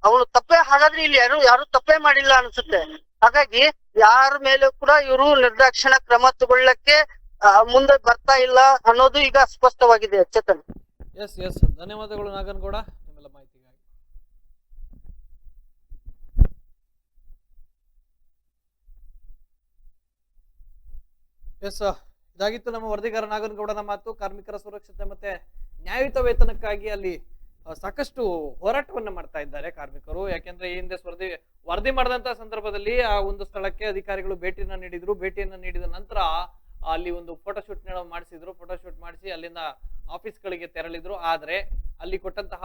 ಅವನು ತಪ್ಪೇ, ಹಾಗಾದ್ರೆ ಇಲ್ಲಿ ಯಾರು ಯಾರು ತಪ್ಪೇ ಮಾಡಿಲ್ಲ ಅನ್ಸುತ್ತೆ. ಹಾಗಾಗಿ ಯಾರ ಮೇಲೂ ಕೂಡ ಇವರು ನಿರ್ದಾಕ್ಷಿಣ ಕ್ರಮ ತಗೊಳ್ಳಕ್ಕೆ ಮುಂದೆ ಬರ್ತಾ ಇಲ್ಲ ಅನ್ನೋದು ಈಗ ಸ್ಪಷ್ಟವಾಗಿದೆ, ಚೇತನ್. ಎಸ್ ಎಸ್ ಧನ್ಯವಾದಗಳು ನಾಗನಗೌಡ ನಿಮ್ಮೆಲ್ಲ ಮಾಹಿತಿಗಾಗಿ. ಎಸ್ ಇದಾಗಿತ್ತು ನಮ್ಮ ವರದಿಗಾರ ನಾಗನಗೌಡನ ಮಾತು. ಕಾರ್ಮಿಕರ ಸುರಕ್ಷತೆ ಮತ್ತೆ ನ್ಯಾಯಯುತ ವೇತನಕ್ಕಾಗಿ ಅಲ್ಲಿ ಸಾಕಷ್ಟು ಹೋರಾಟವನ್ನು ಮಾಡ್ತಾ ಇದ್ದಾರೆ ಕಾರ್ಮಿಕರು. ಯಾಕೆಂದ್ರೆ ಈ ಹಿಂದೆ ವರದಿ ವರದಿ ಮಾಡಿದಂತ ಸಂದರ್ಭದಲ್ಲಿ ಆ ಒಂದು ಸ್ಥಳಕ್ಕೆ ಅಧಿಕಾರಿಗಳು ಭೇಟಿಯನ್ನು ನೀಡಿದ್ರು. ಭೇಟಿಯನ್ನು ನೀಡಿದ ನಂತರ ಅಲ್ಲಿ ಒಂದು ಫೋಟೋಶೂಟ್ ಮಾಡಿಸಿದ್ರು. ಫೋಟೋಶೂಟ್ ಮಾಡಿಸಿ ಅಲ್ಲಿಂದ ಆಫೀಸ್ಗಳಿಗೆ ತೆರಳಿದ್ರು. ಆದ್ರೆ ಅಲ್ಲಿ ಕೊಟ್ಟಂತಹ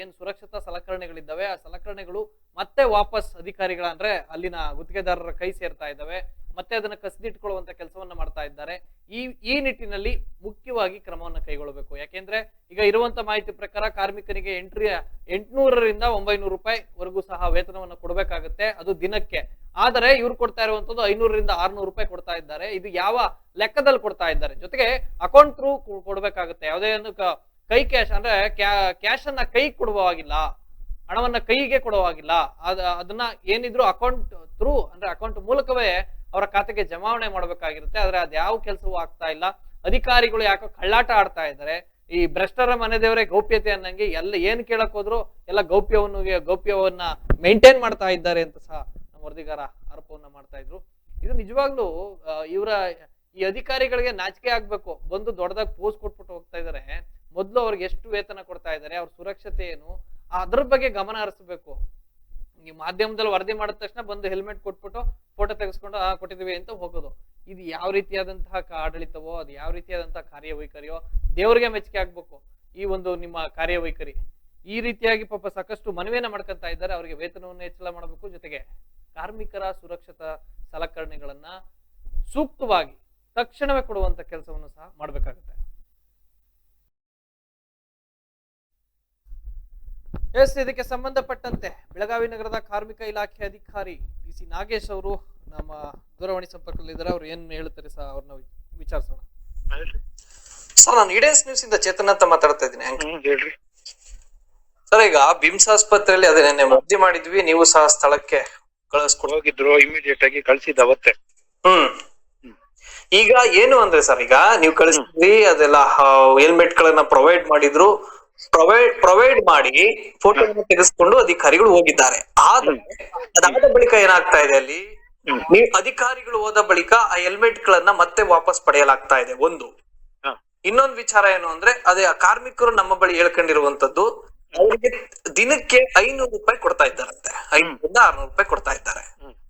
ಏನ್ ಸುರಕ್ಷತಾ ಸಲಕರಣೆಗಳಿದ್ದಾವೆ, ಆ ಸಲಕರಣೆಗಳು ಮತ್ತೆ ವಾಪಸ್ ಅಧಿಕಾರಿಗಳ ಅಂದ್ರೆ ಅಲ್ಲಿನ ಗುತ್ತಿಗೆದಾರರ ಕೈ ಸೇರ್ತಾ ಇದ್ದಾವೆ. ಮತ್ತೆ ಅದನ್ನ ಕಸಿದಿಟ್ಕೊಳ್ಳುವಂತ ಕೆಲಸವನ್ನ ಮಾಡ್ತಾ ಇದ್ದಾರೆ. ಈ ಈ ನಿಟ್ಟಿನಲ್ಲಿ ಮುಖ್ಯವಾಗಿ ಕ್ರಮವನ್ನು ಕೈಗೊಳ್ಳಬೇಕು. ಯಾಕೆಂದ್ರೆ ಈಗ ಇರುವಂತ ಮಾಹಿತಿ ಪ್ರಕಾರ ಕಾರ್ಮಿಕನಿಗೆ ಎಂಟ್ರಿ, ಎಂಟುನೂರರಿಂದ ಒಂಬೈನೂರು ರೂಪಾಯಿ ವರೆಗೂ ಸಹ ವೇತನವನ್ನು ಕೊಡಬೇಕಾಗುತ್ತೆ. ಅದು ದಿನಕ್ಕೆ. ಆದರೆ ಇವ್ರು ಕೊಡ್ತಾ ಇರುವಂತದ್ದು ಐನೂರರಿಂದ ಆರುನೂರು ರೂಪಾಯಿ ಕೊಡ್ತಾ ಇದ್ದಾರೆ. ಇದು ಯಾವ ಲೆಕ್ಕದಲ್ಲಿ ಕೊಡ್ತಾ ಇದ್ದಾರೆ? ಜೊತೆಗೆ ಅಕೌಂಟ್ ಥ್ರೂ ಕೊಡಬೇಕಾಗುತ್ತೆ. ಯಾವುದೇ ಒಂದು ಕ- ಕ್ಯಾಶ್ ಅಂದ್ರೆ ಕ್ಯಾಶ್ ಅನ್ನ ಕೈ ಕೊಡುವಾಗಿಲ್ಲ ಹಣವನ್ನ ಕೈಗೆ ಕೊಡುವಾಗಿಲ್ಲ ಅದ, ಅದನ್ನ ಏನಿದ್ರು ಅಕೌಂಟ್ ಥ್ರೂ ಅಂದ್ರೆ ಅಕೌಂಟ್ ಮೂಲಕವೇ ಅವರ ಖಾತೆಗೆ ಜಮಾವಣೆ ಮಾಡಬೇಕಾಗಿರುತ್ತೆ, ಆದ್ರೆ ಅದ್ಯಾವ ಕೆಲಸವೂ ಆಗ್ತಾ ಇಲ್ಲ. ಅಧಿಕಾರಿಗಳು ಯಾಕೋ ಕಳ್ಳಾಟ ಆಡ್ತಾ ಇದ್ದಾರೆ. ಈ ಭ್ರಷ್ಟರ ಮನೆದೇವರೇ ಗೌಪ್ಯತೆ ಅನ್ನಂಗೆ ಎಲ್ಲ ಏನ್ ಕೇಳಕ್ ಹೋದ್ರು ಎಲ್ಲ ಗೌಪ್ಯವನ್ನು, ಗೌಪ್ಯವನ್ನ ಮೇಂಟೈನ್ ಮಾಡ್ತಾ ಇದ್ದಾರೆ ಅಂತ ಸಹ ನಮ್ಮ ವರದಿಗಾರ ಆರೋಪವನ್ನ ಮಾಡ್ತಾ ಇದ್ರು. ಇದು ನಿಜವಾಗ್ಲೂ ಇವರ ಈ ಅಧಿಕಾರಿಗಳಿಗೆ ನಾಚಿಕೆ ಆಗ್ಬೇಕು. ಬಂದು ದೊಡ್ಡದಾಗಿ ಪೋಸ್ ಕೊಟ್ಬಿಟ್ಟು ಹೋಗ್ತಾ ಇದಾರೆ. ಮೊದ್ಲು ಅವ್ರಿಗೆ ಎಷ್ಟು ವೇತನ ಕೊಡ್ತಾ ಇದ್ದಾರೆ, ಅವ್ರ ಸುರಕ್ಷತೆ ಏನು ಅದ್ರ ಬಗ್ಗೆ ಗಮನ ಹರಿಸ್ಬೇಕು. ಈ ಮಾಧ್ಯಮದಲ್ಲಿ ವರದಿ ಮಾಡಿದ ತಕ್ಷಣ ಬಂದು ಹೆಲ್ಮೆಟ್ ಕೊಟ್ಬಿಟ್ಟು ಫೋಟೋ ತೆಗೆಸ್ಕೊಂಡು, ಆ ಕೊಟ್ಟಿದ್ವಿ ಅಂತ ಹೋಗೋದು. ಇದು ಯಾವ ರೀತಿಯಾದಂತಹ ಆಡಳಿತವೋ, ಅದು ಯಾವ ರೀತಿಯಾದಂತಹ ಕಾರ್ಯವೈಖರಿಯೋ, ದೇವರಿಗೆ ಮೆಚ್ಚುಗೆ ಆಗ್ಬೇಕು ಈ ಒಂದು ನಿಮ್ಮ ಕಾರ್ಯವೈಖರಿ. ಈ ರೀತಿಯಾಗಿ ಪಾಪ ಸಾಕಷ್ಟು ಮನವಿಯನ್ನ ಮಾಡ್ಕೊಂತ ಇದ್ದಾರೆ. ಅವರಿಗೆ ವೇತನವನ್ನು ಹೆಚ್ಚಳ ಮಾಡಬೇಕು. ಜೊತೆಗೆ ಕಾರ್ಮಿಕರ ಸುರಕ್ಷತಾ ಸಲಕರಣೆಗಳನ್ನ ಸೂಕ್ತವಾಗಿ ತಕ್ಷಣವೇ ಕೊಡುವಂತ ಕೆಲಸವನ್ನು ಸಹ ಮಾಡಬೇಕಾಗುತ್ತೆ. ಎಸ್ ಇದಕ್ಕೆ ಸಂಬಂಧಪಟ್ಟಂತೆ ಬೆಳಗಾವಿ ನಗರದ ಕಾರ್ಮಿಕ ಇಲಾಖೆ ಅಧಿಕಾರಿ ಡಿ ಸಿ ನಾಗೇಶ್ ಅವರು ನಮ್ಮ ದೂರವಾಣಿ ಸಂಪರ್ಕದಲ್ಲಿದ್ದಾರೆ ಅವ್ರು ಏನ್ ಹೇಳ್ತಾರೆ ಸರ್? ಅವ್ರನ್ನ ವಿಚಾರಿಸೋಣ. ಹೇಳ್ರಿ. ಸರ್ ನಾನು ಇಡೇನ್ಸ್ ನ್ಯೂಸ್ ಇಂದ ಚೇತನ್ ಅಂತ ಮಾತಾಡ್ತಾ ಇದ್ದೀನಿ. ಸರ್ ಈಗ ಬಿಮ್ಸ್ ಆಸ್ಪತ್ರೆಯಲ್ಲಿ ಅದೇ ನಿನ್ನೆ ವರದಿ ಮಾಡಿದ್ವಿ. ನೀವು ಸಹ ಸ್ಥಳಕ್ಕೆ ಕಳಿಸ್ಕೊಡೋಗಿದ್ರು ಇಮಿಡಿಯೇಟ್ ಆಗಿ ಕಳಿಸಿದ ಅವತ್ತೆ. ಹ್ಮ್. ಈಗ ಏನು ಅಂದ್ರೆ ಸರ್ ಈಗ ನೀವು ಕಳಿಸಿದ್ರಿ ಅದೆಲ್ಲ ಹೆಲ್ಮೆಟ್ ಗಳನ್ನ ಪ್ರೊವೈಡ್ ಮಾಡಿದ್ರು. ಪ್ರೊವೈಡ್ ಪ್ರೊವೈಡ್ ಮಾಡಿ ಫೋಟೋ ತೆಗೆಸ್ಕೊಂಡು ಅಧಿಕಾರಿಗಳು ಹೋಗಿದ್ದಾರೆ. ಆದ್ರೆ ಅದಾದ ಬಳಿಕ ಏನಾಗ್ತಾ ಇದೆ ಅಲ್ಲಿ? ನೀವು ಅಧಿಕಾರಿಗಳು ಹೋದ ಬಳಿಕ ಆ ಹೆಲ್ಮೆಟ್ ಗಳನ್ನ ಮತ್ತೆ ವಾಪಸ್ ಪಡೆಯಲಾಗ್ತಾ ಇದೆ. ಒಂದು. ಇನ್ನೊಂದು ವಿಚಾರ ಏನು ಅಂದ್ರೆ ಅದೇ ಆ ಕಾರ್ಮಿಕರು ನಮ್ಮ ಬಳಿ ಹೇಳ್ಕೊಂಡಿರುವಂತದ್ದು ಅವರಿಗೆ ದಿನಕ್ಕೆ ಐನೂರು ರೂಪಾಯಿ ಕೊಡ್ತಾ ಇದ್ದಾರಂತೆ. ಐನೂರಿಂದ ಆರ್ನೂರು ರೂಪಾಯಿ ಕೊಡ್ತಾ ಇದ್ದಾರೆ.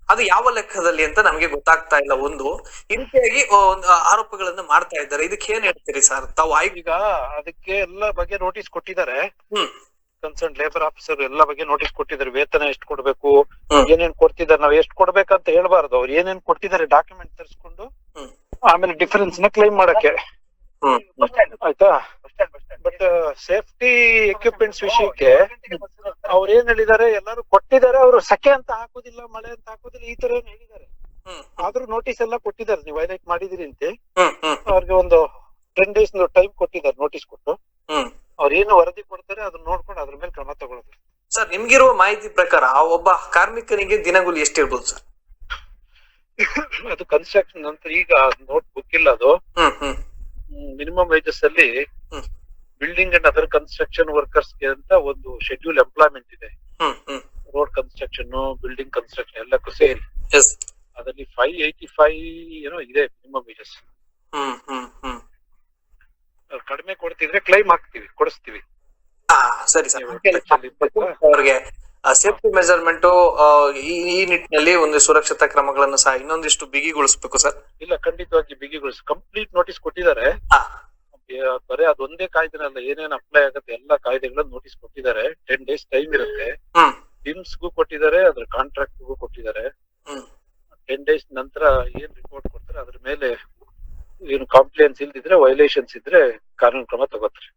ಅದು ಯಾವ ಲೆಕ್ಕದಲ್ಲಿ ಅಂತ ನಮಗೆ ಗೊತ್ತಾಗ್ತಾ ಇಲ್ಲ ಒಂದು. ಈ ರೀತಿಯಾಗಿ ಆ, ಒಂದು ಆರೋಪಗಳನ್ನ ಮಾಡ್ತಾ ಇದ್ದಾರೆ. ಇದಕ್ಕೆ ಏನ್ ಹೇಳ್ತೀರಿ ಸರ್? ತಾವು ಆಯ್ಕೆ ಈಗ ಅದಕ್ಕೆ ಎಲ್ಲ ಬಗ್ಗೆ ನೋಟಿಸ್ ಕೊಟ್ಟಿದ್ದಾರೆ. ಹ್ಮ್. ಕನ್ಸರ್ನ್ ಲೇಬರ್ ಆಫೀಸರ್ ಎಲ್ಲ ಬಗ್ಗೆ ನೋಟಿಸ್ ಕೊಟ್ಟಿದ್ದಾರೆ. ವೇತನ ಎಷ್ಟು ಕೊಡ್ಬೇಕು ಏನೇನ್ ಕೊಡ್ತಿದ್ದಾರೆ ನಾವ್ ಎಷ್ಟು ಕೊಡ್ಬೇಕಂತ ಹೇಳ್ಬಾರ್ದು. ಅವ್ರು ಏನೇನ್ ಕೊಟ್ಟಿದ್ದಾರೆ ಡಾಕ್ಯುಮೆಂಟ್ ತರಿಸ್ಕೊಂಡು ಆಮೇಲೆ ಡಿಫರೆನ್ಸ್ನ ಕ್ಲೈಮ್ ಮಾಡಕ್ಕೆ. ಆಯ್ತಾ? ಬಟ್ ಸೇಫ್ಟಿ ಎಕ್ವಿಪ್ಮೆಂಟ್ಸ್ ವಿಷಯಕ್ಕೆ ಅವ್ರು ಏನ್ ಹೇಳಿದ್ದಾರೆ ಎಲ್ಲರೂ ಕೊಟ್ಟಿದ್ದಾರೆ ಅವರು ಸಕೆ ಅಂತ ಹಾಕೋದಿಲ್ಲ ಮಳೆ ಅಂತ ಹಾಕೋದಿಲ್ಲ ಈ ತರ ಏನ್ ಹೇಳಿದ್ದಾರೆ ಆದ್ರೂ ನೋಟಿಸ್ ಎಲ್ಲ ಕೊಟ್ಟಿದ್ದಾರೆ ನೀವು ವೈಲೇಟ್ ಮಾಡಿದಿರಿ ಅಂತ. ಅವ್ರಿಗೆ ಒಂದು ಟೆನ್ ಡೇಸ್ ಟೈಮ್ ಕೊಟ್ಟಿದ್ದಾರೆ ನೋಟಿಸ್ ಕೊಟ್ಟು. ಅವ್ರು ಏನು ವರದಿ ಕೊಡ್ತಾರೆ ಅದನ್ನ ನೋಡ್ಕೊಂಡು ಅದ್ರ ಮೇಲೆ ಕ್ರಮ ತಗೊಳ್ಳೋದು. ಸರ್ ನಿಮ್ಗಿರುವ ಮಾಹಿತಿ ಪ್ರಕಾರ ಆ ಒಬ್ಬ ಕಾರ್ಮಿಕನಿಗೆ ದಿನಗೂಲಿ ಎಷ್ಟಿರ್ಬೋದು ಸರ್ ಅದು ಕನ್ಸ್ಟ್ರಕ್ಷನ್ ಅಂತ ಈಗ ನೋಟ್ ಬುಕ್ ಇಲ್ಲ ಅದು. ಮಿನಿಮಮ್ ವೇಜಸ್ ಅಲ್ಲಿ. ಬಿಲ್ಡಿಂಗ್ ಅಂಡ್ ಅದರ್ ಕನ್ಸ್ಟ್ರಕ್ಷನ್ ವರ್ಕರ್ಸ್ಗೆ ಅಂತ ಒಂದು ಶೆಡ್ಯೂಲ್ ಎಂಪ್ಲಾಯ್ಮೆಂಟ್ ಇದೆ. ರೋಡ್ ಕನ್ಸ್ಟ್ರಕ್ಷನ್ ಬಿಲ್ಡಿಂಗ್ ಕನ್ಸ್ಟ್ರಕ್ಷನ್ ಎಲ್ಲಕ್ಕೂ ಸೇರಿ. ಅದರಲ್ಲಿ ಫೈವ್ ಏಯ್ಟಿ ಫೈವ್ ಏನೋ ಇದೆ ಮಿನಿಮಮ್ ವೇಜಸ್ ಹ್ಮ್ ಹ್ಮ್ ಹ್ಮ್. ಕಡಿಮೆ ಕೊಡ್ತಿದ್ರೆ ಕ್ಲೈಮ್ ಹಾಕ್ತಿವಿ ಕೊಡಿಸ್ತೀವಿ. ಆ ಸರಿ ಅವ್ರಿಗೆ ಸೇಫ್ಟಿ ಮೆಜರ್ಮೆಂಟ್ ಈ ನಿಟ್ಟಿನಲ್ಲಿ ಒಂದು ಸುರಕ್ಷತಾ ಕ್ರಮಗಳನ್ನು ಸಹ ಇನ್ನೊಂದಿಷ್ಟು ಬಿಗಿಗೊಳಿಸಬೇಕು ಸರ್. ಇಲ್ಲ ಖಂಡಿತವಾಗಿ ಬಿಗಿಗೊಳಿಸ್ ಕಂಪ್ಲೀಟ್ ನೋಟಿಸ್ ಕೊಟ್ಟಿದ್ದಾರೆ. ಬರೀ ಅದೊಂದೇ ಕಾಯ್ದೆ ಅಲ್ಲ ಏನೇನ್ ಅಪ್ಲೈ ಆಗುತ್ತೆ ಎಲ್ಲಾ ಕಾಯ್ದೆಗಳನ್ನ ನೋಟಿಸ್ ಕೊಟ್ಟಿದ್ದಾರೆ. ಟೆನ್ ಡೇಸ್ ಟೈಮ್ ಇರುತ್ತೆ. ಹ್ಮ್ ಗು ಕೊಟ್ಟಿದ್ದಾರೆ ಅದ್ರ ಕಾಂಟ್ರಾಕ್ಟ್ಗೂ ಕೊಟ್ಟಿದ್ದಾರೆ. ಟೆನ್ ಡೇಸ್ ನಂತರ ಏನ್ ರಿಪೋರ್ಟ್ ಕೊಡ್ತಾರೆ ಅದ್ರ ಮೇಲೆ ಏನು ಕಾಂಪ್ಲೇನ್ಸ್ ಇಲ್ದಿದ್ರೆ ವೈಲೇಷನ್ಸ್ ಇದ್ರೆ ಕಾನೂನು ಕ್ರಮ ತಗೋತಾರೆ.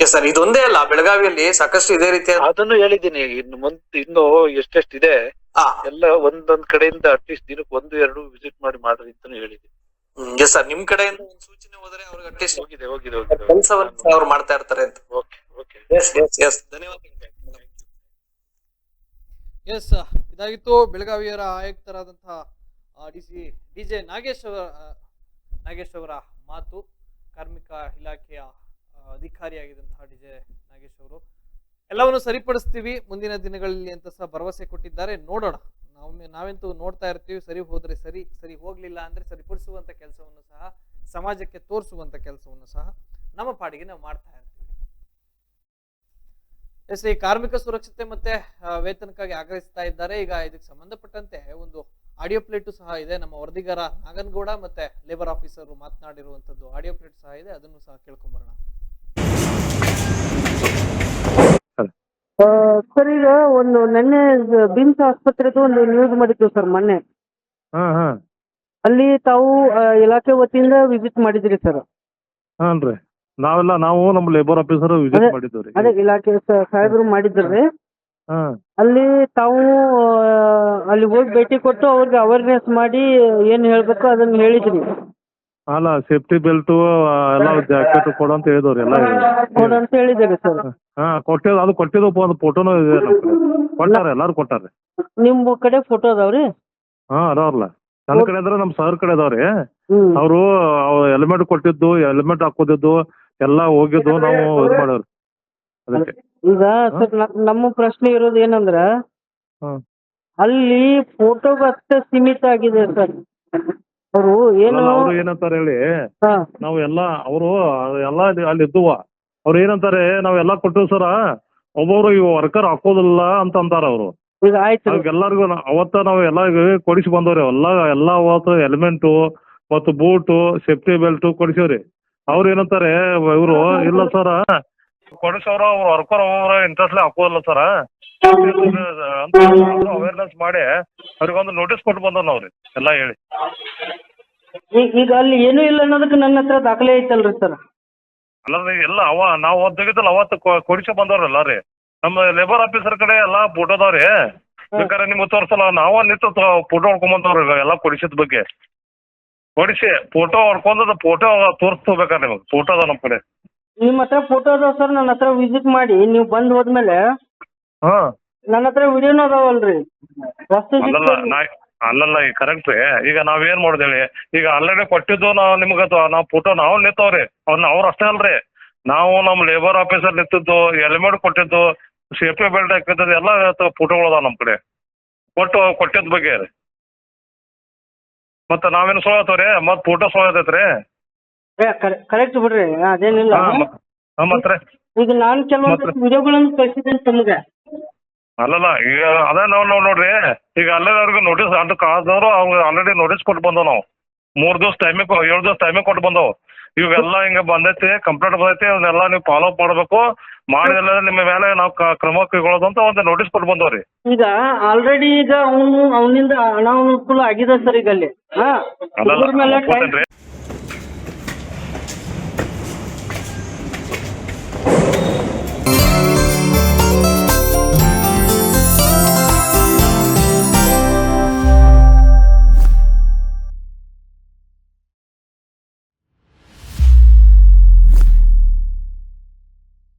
ಸರ್ ಇದೊಂದೇ ಅಲ್ಲ ಬೆಳಗಾವಿಯಲ್ಲಿ ಸಾಕಷ್ಟು ಇದೇ ರೀತಿ ಅದನ್ನು ಹೇಳಿದ್ದೀನಿ. ಇನ್ನು ಮುಂದ್ ಇನ್ನು ಎಷ್ಟೆಷ್ಟಿದೆ ಎಲ್ಲ ಒಂದೊಂದ್ ಕಡೆಯಿಂದ ಅಟ್ಲೀಸ್ಟ್ ದಿನಕ್ಕೆ ಒಂದು ಎರಡು ವಿಸಿಟ್ ಮಾಡಿ ಮಾಡ್ರಿ ಅಂತಾನು ಹೇಳಿದೀನಿ ಎಸ್ ಸರ್ ನಿಮ್ ಕಡೆಯಿಂದ ಒಂದು ಸೂಚನೆ ಹೋದ್ರೆ ಅವ್ರಿಗೆ ಅಟ್ಲೀಸ್ಟ್ ಹೋಗಿದೆ ಹೋಗಿದೆ ಹೋಗಿದೆ ಕೆಲಸವನ್ನು ಅವ್ರು ಮಾಡ್ತಾ ಇರ್ತಾರೆ ಅಂತ. Okay okay yes yes yes ಧನ್ಯವಾದಗಳು. ಎಸ್ ಇದಾಗಿತ್ತು ಬೆಳಗಾವಿಯರ ಆಯುಕ್ತರಾದಂತಹ D C D J Nagesh ಅವರ ನಾಗೇಶ್ ಅವರ ಮಾತು. ಕಾರ್ಮಿಕ ಇಲಾಖೆಯ ಅಧಿಕಾರಿಯಾಗಿದ್ದಂತಹ ಡಿ ಜೆ ನಾಗೇಶ್ ಅವರು. ಎಲ್ಲವನ್ನು ಸರಿಪಡಿಸ್ತೀವಿ. ಮುಂದಿನ ದಿನಗಳಲ್ಲಿ ಅಂತ ಸಹ ಭರವಸೆ ಕೊಟ್ಟಿದ್ದಾರೆ. ನೋಡೋಣ. ನಾವು ನಾವಂತೂ ನೋಡ್ತಾ ಇರ್ತೀವಿ, ಸರಿ ಹೋದ್ರೆ ಸರಿ ಸರಿ ಹೋಗ್ಲಿಲ್ಲ ಅಂದ್ರೆ ಸರಿಪಡಿಸುವಂತ ಕೆಲಸವನ್ನು ಸಹ, ಸಮಾಜಕ್ಕೆ ತೋರಿಸುವಂತ ಕೆಲಸವನ್ನು ಸಹ ನಮ್ಮ ಪಾಡಿಗೆ ನಾವು ಮಾಡ್ತಾ ಇರ್ತೀವಿ. ಎಸ್, ಈ ಕಾರ್ಮಿಕ ಸುರಕ್ಷತೆ ಮತ್ತೆ ವೇತನಕ್ಕಾಗಿ ಆಗ್ರಹಿಸ್ತಾ ಇದ್ದಾರೆ. ಈಗ ಇದಕ್ಕೆ ಸಂಬಂಧಪಟ್ಟಂತೆ ಒಂದು ಆಡಿಯೋ ಪ್ಲೇಟು ಸಹ ಇದೆ. ನಮ್ಮ ವರದಿಗಾರ ನಾಗನಗೌಡ ಮತ್ತೆ ಲೇಬರ್ ಆಫೀಸರ್ ಮಾತನಾಡಿರುವಂತದ್ದು ಆಡಿಯೋ ಪ್ಲೇಟ್ ಸಹ ಇದೆ. ಅದನ್ನು ಸಹ ಕೇಳ್ಕೊಂಬರೋಣ. ಸರ್ ಈಗ ಒಂದು ನಿನ್ನೆ ಬಿಮ್ಸ್ ಆಸ್ಪತ್ರೆದು ಒಂದು ನ್ಯೂಸ್ ಮಾಡಿದ್ವಿ ಸರ್ ಮೊನ್ನೆ. ಹಾ ಹಾ. ಅಲ್ಲಿ ತಾವು ಆ, ಇಲಾಖೆ ವತಿಯಿಂದ ವಿಸಿಟ್ ಮಾಡಿದ್ರಿ ಸರ್. ಹಾನ್ರಿ ನಾವೆಲ್ಲ ನಾವು ನಮ್ಮ ಲೇಬರ್ ಆಫೀಸರ್ ವಿಸಿಟ್ ಅದೇ- ರೀ. ಅದೇ ಇಲಾಖೆ ಸ- ಸಾಹೇಬರು ಮಾಡಿದ್ರಿ ಹಾ. ಅಲ್ಲಿ ತಾವು ಆ, ಅಲ್ಲಿ ಹೋಗಿ ಭೇಟಿ ಕೊಟ್ಟು ಅವ್ರಿಗೆ ಅವೇರ್ನೆಸ್ ಮಾಡಿ ಏನ್ ಹೇಳ್ಬೇಕು ಅದನ್ನ ಹೇಳಿದ್ರಿ. ಅಲ್ಲ ಸೇಫ್ಟಿ ಬೆಲ್ಟು ಎಲ್ಲ ಜಾಕೆಟ್ ಕೊಡು ಅಂತ ಹೇಳಿದವ್ರಿ ಎಲ್ಲ ಕೊಡು ಅಂತ ಹೇಳಿದ್ದೀರಿ ಸರ್ ಹಾ ಕೊಟ್ಟಿದ್ ಅದು ಕೊಟ್ಟಿದ್ದು ಒಂದು ಫೋಟೋನು ಇದೆ ನಮ್ಮ ಕಡೆ. ಕೊಟ್ಟಾರೆ ಎಲ್ಲಾರು ಕೊಟ್ಟಾರೆ. ನಿಮ್ ಕಡೆ ಫೋಟೋ ಅದಾವ್ರಿ? ಹಾ ಅದಾವ್ರಲ್ಲ. ನನ್ನ ಕಡೆ ಅಂದ್ರೆ ನಮ್ಮ ಸರ್ ಕಡೆ ಅದಾವ್ರಿ. ಹ್ಮ್. ಅವರು ಹೆಲ್ಮೆಟ್ ಕೊಟ್ಟಿದ್ದು ಹೆಲ್ಮೆಟ್ ಹಾಕೋದಿದ್ದು ಎಲ್ಲಾ ಹೋಗಿದ್ದು ನಾವು ಇದು ಮಾಡೋರು. ಅದಕ್ಕೆ. ಈಗ ಸರ್ ನಮ್ಮ ಪ್ರಶ್ನೆ ಇರೋದು ಏನಂದ್ರ ಹ್ಮ್. ಅಲ್ಲಿ ಫೋಟೋ ಅಷ್ಟೇ ಸೀಮಿತ ಆಗಿದೆ ಸರ್ ಅವರು ಏನು ಅವ್ರು ಏನಂತಾರೆ ಹೇಳಿ ಹಾ. ನಾವು ಎಲ್ಲಾ ಅವರು ಎಲ್ಲಾ ಅಲ್ಲಿ ಇದ್ದುವ. ಅವ್ರು ಏನಂತಾರೆ ನಾವೆಲ್ಲಾ ಕೊಟ್ಟಿವಿ ಸರ ಒಬ್ಬೊಬ್ರು ಈ ವರ್ಕರ್ ಹಾಕೋದಿಲ್ಲ ಅಂತ ಅಂತಾರ ಅವರು. ಈಗ ಆಯ್ತು. ಎಲ್ಲರಿಗೂ ಅವತ್ತ ನಾವು ಎಲ್ಲಾ ಕೊಡಿಸಿ ಬಂದವ್ರಿ ಎಲ್ಲಾ ಎಲ್ಲಾ ಅವತ್ತು ಹೆಲ್ಮೆಂಟು ಮತ್ತು ಬೂಟು ಸೇಫ್ಟಿ ಬೆಲ್ಟ್ ಕೊಡಿಸಿವ್ರಿ. ಅವ್ರು ಏನಂತಾರೆ ಇವರು ಇಲ್ಲ ಸರ ಕೊಡಿಸೋರು ಅವ್ರು ವರ್ಕರ್ ಅವ್ರ ಇಂಟ್ರೆಸ್ಟ್ ಹಾಕೋದಿಲ್ಲ ಸರ. ಅವೇರ್ನೆಸ್ ಮಾಡಿ ಅವ್ರಿಗೊಂದು ನೋಟಿಸ್ ಕೊಟ್ಟು ಬಂದವ್ ನಾವ್ರಿ ಎಲ್ಲಾ ಹೇಳಿ. ಈಗ ಈಗ ಅಲ್ಲಿ ಏನು ಇಲ್ಲ ಅನ್ನೋದಕ್ಕೆ ನನ್ನ ಹತ್ರ ದಾಖಲೆ ಐತಲ್ರಿ ಸರ್. ಅಲ್ಲ ಎಲ್ಲ ಅವ ನಾವು ತೆಗಿತಲ್ಲ ಅವತ್ತು ಕೊಡಿಸಿ ಬಂದವ್ರಲ್ಲ ರೀ. ನಮ್ಮ ಲೇಬರ್ ಆಫೀಸರ್ ಕಡೆ ಎಲ್ಲಾ ಫೋಟೋ ಅದಾವ್ರಿ ಬೇಕಾದ್ರೆ ನಿಮ್ಗೆ ತೋರ್ಸಲ್ಲ ನಾವ ನಿಂತು ಫೋಟೋ ಹೊಡ್ಕೊಂಬಂದವ್ರಿ ಎಲ್ಲಾ ಕೊಡಿಸಿದ ಬಗ್ಗೆ. ಕೊಡಿಸಿ ಫೋಟೋ ಹೊಡ್ಕೊಂಡ್ ಫೋಟೋ ತೋರ್ಸ್ಬೇಕಾರ ನಿಮಗೆ ಫೋಟೋ ಅದ ನಮ್ಮ ಕಡೆ. ನಿಮ್ಮ ಹತ್ರ ಫೋಟೋ ಅದಾವ ಸರ್ ನನ್ನ ಹತ್ರ ವಿಸಿಟ್ ಮಾಡಿ ನೀವು ಬಂದ್ ಹೋದ್ಮೇಲೆ ಹಾ. ನನ್ನ ಹತ್ರ ವಿಡಿಯೋನು ಅದಾವಲ್ರಿ. ವಸ್ತು ಅಲ್ಲಲ್ಲ ನಾ ಅಲ್ಲಲ್ಲ ಈಗ ಕರೆಕ್ಟ್ ರೀ. ಈಗ ನಾವೇನ್ ಮಾಡಿದೇಳಿ ಈಗ ಆಲ್ರೆಡಿ ಕೊಟ್ಟಿದ್ದು ನಾವು ನಿಮ್ಗೆ ನಾವು ಫೋಟೋ ನಾವು ನಿಂತವ್ರಿ. ಅವ್ನ ಅವ್ರ ಅಷ್ಟೇ ಅಲ್ರಿ. ನಾವು ನಮ್ಮ ಲೇಬರ್ ಆಫೀಸರ್ ನಿಂತಿದ್ದು ಹೆಲ್ಮೆಟ್ ಕೊಟ್ಟಿದ್ದು ಸೇಫ್ಟಿ ಬೆಲ್ಟ್ ಹಾಕಿದ್ದು ಎಲ್ಲ ಫೋಟೋಗಳು ಅದಾವ ನಮ್ಮ ಕಡೆ. ಕೊಟ್ಟು ಕೊಟ್ಟಿದ್ದ ಬಗ್ಗೆ ರೀ. ಮತ್ತೆ ನಾವೇನು ಸುಳ್ಳತ್ತವ್ರಿ ಮತ್ತೆ ಫೋಟೋ ಸುಳ್ಳತೈತ್ರಿ ಕರೆಕ್ಟ್ ಬಿಡ್ರಿ ಅದೇನಿಲ್ಲ. ಹಾಂ ಮತ್ತೆ ಈಗ ನಾನು ಕೆಲವೊಂದು ವಿಡಿಯೋಗಳನ್ನು ಕಳಿಸಿದ್ದೇನೆ ತಮಗೆ. ಅಲ್ಲಲ್ಲ ಈಗ ಅದೇ ನಾವು ನಾವು ನೋಡ್ರಿ ಈಗ ಅಲ್ಲೇ ಅವ್ರಿಗೆ ನೋಟಿಸ್ ಅದು ಕಾದವರು ಅವ್ರು ಆಲ್ರೆಡಿ ನೋಟಿಸ್ ಕೊಟ್ಟು ಬಂದವು ನಾವು. ಮೂರು ದಿವಸ ಟೈಮಿಗೆ ಏಳು ದಿವಸ ಟೈಮಿಗೆ ಕೊಟ್ಟು ಬಂದವು. ಇವೆಲ್ಲ ಹಿಂಗೆ ಬಂದೈತಿ ಕಂಪ್ಲೇಂಟ್ ಬಂದೈತಿ ಅದನ್ನೆಲ್ಲ ನೀವು ಫಾಲೋ ಅಪ್ ಮಾಡಬೇಕು. ಮಾಡಿದೆಲ್ಲ ನಿಮ್ಮ ಮೇಲೆ ನಾವು ಕ್ರಮ ಕೈಗೊಳ್ಳೋದು ಅಂತ ಒಂದು ನೋಟಿಸ್ ಕೊಟ್ಟು ಬಂದವ್ರಿ ಈಗ ಆಲ್ರೆಡಿ ಈಗ ಅವನು ಅವನಿಂದ ಅನಾನುಕೂಲ ಆಗಿದೆ ಸರ್ ಈಗ ಅಲ್ಲಿ